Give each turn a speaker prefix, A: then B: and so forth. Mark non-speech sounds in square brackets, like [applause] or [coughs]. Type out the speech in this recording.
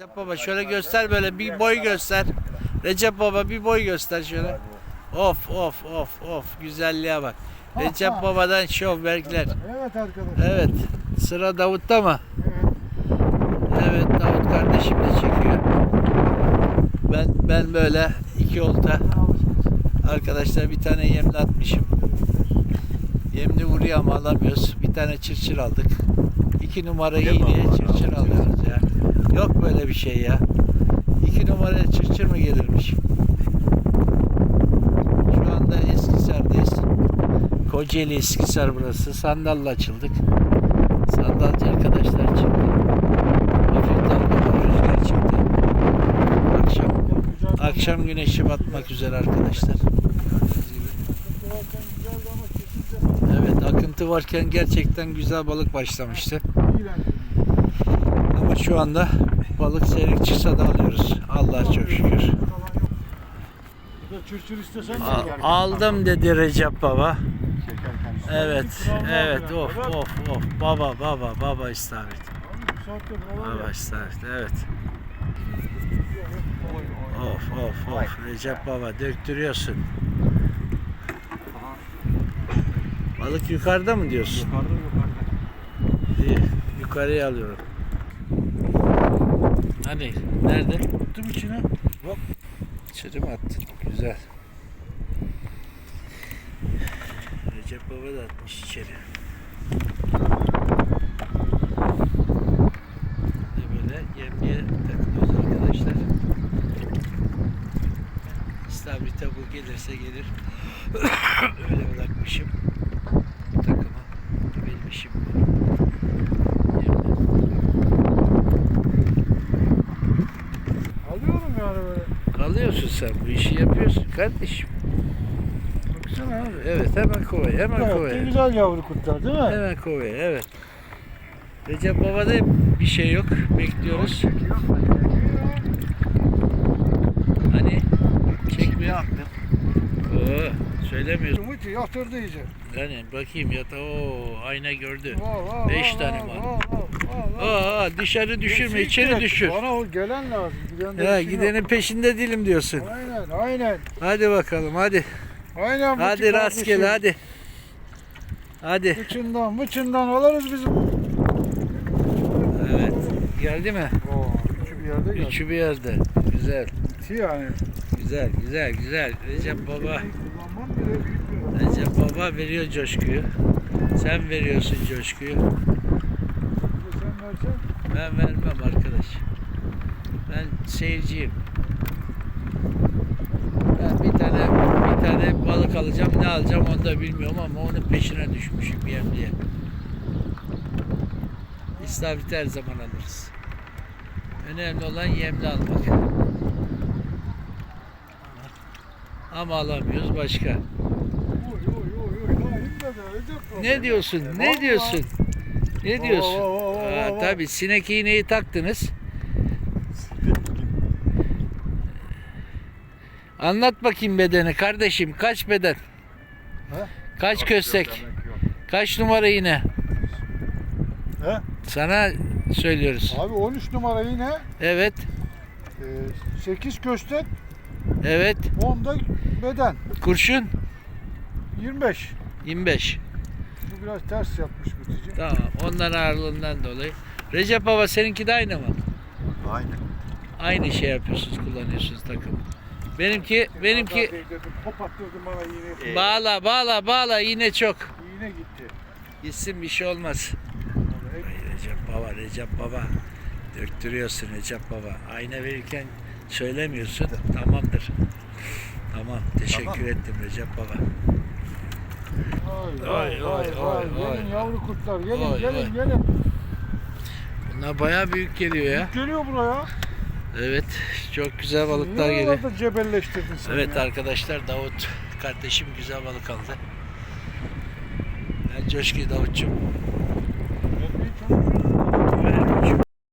A: Recep Baba şöyle göster böyle bir boy göster. Recep Baba bir boy göster şöyle. Of of of of güzelliğe bak. Recep Baba'dan şov vergiler.
B: Evet arkadaşlar.
A: Evet sıra Davut'ta mı?
B: Evet.
A: Evet Davut kardeşim de çekiyor. Ben ben böyle iki olta arkadaşlar bir tane yemli atmışım. Yemli vuruyor ama alamıyoruz. Bir tane çırçır aldık. İki numara iyi diye çırçır alıyoruz ya. Yok böyle bir şey ya. İki numaraya çırçır mı gelirmiş? Şu anda Eskisar'dayız. Kocaeli Eskisar burası. Sandalla açıldık. Sandalcı arkadaşlar çıktı. Hafif dalgalı rüzgar çıktı. Akşam, akşam güneşi batmak üzere arkadaşlar. Evet akıntı varken gerçekten güzel balık başlamıştı. Şu anda balık seyrek çıksa da alıyoruz. Allah çok şükür.
B: İstesen
A: A- aldım dedi Recep Baba. Evet, evet of of of baba baba baba istavrit. Baba istavrit evet. Of of of Recep Baba döktürüyorsun. Balık yukarıda mı diyorsun?
B: Yukarıda yukarıda.
A: İyi, yukarıya alıyorum. Hani nerede?
B: Attım içine.
A: Hop. İçeri mi attın? Güzel. Recep Baba da atmış içeri. Ve böyle yemliğe takılıyoruz arkadaşlar. İstavrite bu gelirse gelir. [coughs] Öyle bırakmışım. Takıma. Benim işim bu. Yemli.
B: Alıyorum yani böyle.
A: Alıyorsun sen bu işi yapıyorsun kardeşim.
B: Baksana abi.
A: Evet hemen kovaya hemen
B: de
A: kovaya.
B: güzel yavru kurtlar değil mi?
A: Hemen kovaya evet. Recep Baba'da bir şey yok. Bekliyoruz. Hani çekmiyor. Oo, söylemiyorsun.
B: Umut yatırdı iyice.
A: Yani bakayım yata o ayna gördü.
B: Vah, vah,
A: Beş
B: vah,
A: tane var.
B: vah, vah.
A: Aa dışarı düşürme
B: Geçecek
A: içeri
B: direkt.
A: düşür.
B: Bana o gelen lazım. Giden de
A: Ya gidenin peşinde değilim diyorsun.
B: yok. Aynen aynen.
A: Hadi bakalım hadi.
B: Aynen
A: Hadi rastgele hadi. Hadi.
B: Bıçından mıçından alırız bizim.
A: Evet. Geldi mi?
B: Oo, üçü bir yerde geldi.
A: Üçü bir yerde. Güzel.
B: İki yani.
A: Güzel güzel güzel. Recep Baba.
B: Kullanmam bile büyük bir
A: Recep Baba veriyor coşkuyu. Sen veriyorsun coşkuyu.
B: Versen.
A: Ben vermem arkadaş. Ben seyirciyim. Ben bir tane bir tane balık alacağım. Ne alacağım onu da bilmiyorum ama onun peşine düşmüşüm yem diye. İstavrit her zaman alırız. Önemli olan yemli almak. Ama, alamıyoruz başka.
B: Oy oy oy oy.
A: Ne diyorsun? Ne diyorsun? Ne diyorsun?
B: Oo, oo, oo,
A: Aa, tabii sinek iğneyi taktınız. Anlat bakayım bedeni kardeşim. Kaç beden?
B: He?
A: Kaç köstek? Kaç numara iğne?
B: He?
A: Sana söylüyoruz.
B: Abi 13 numara yine.
A: Evet.
B: E, 8 köstek.
A: Evet.
B: 10 da beden.
A: Kurşun
B: 25.
A: 25.
B: Biraz ters yapmış Mutici.
A: Tamam. Ondan ağırlığından dolayı. Recep Baba seninki de aynı mı?
C: Aynen.
A: Aynı şey yapıyorsunuz, kullanıyorsunuz takım. Benimki benimki
B: Kopattırdım bana iğne.
C: Ee,
A: bağla bağla bağla iğne çok.
B: İğne gitti.
A: Gitsin bir şey olmaz. Ay Recep Baba, Recep Baba. Döktürüyorsun Recep Baba. Ayna verirken söylemiyorsun. Tamamdır. Tamam. Teşekkür
C: Tamam.
A: ettim Recep Baba.
B: Vay
A: vay
B: vay
A: vay.
B: Gelin yavru kurtlar gelin
A: Vay,
B: gelin
A: vay.
B: gelin.
A: Bunlar bayağı büyük geliyor ya.
B: Geliyor buraya.
A: Evet çok güzel balıklar
B: Niye
A: geliyor.
B: orada cebelleştirdin sen
A: Evet
B: ya?
A: arkadaşlar Davut kardeşim güzel balık aldı. Ben coşku Davut'cum.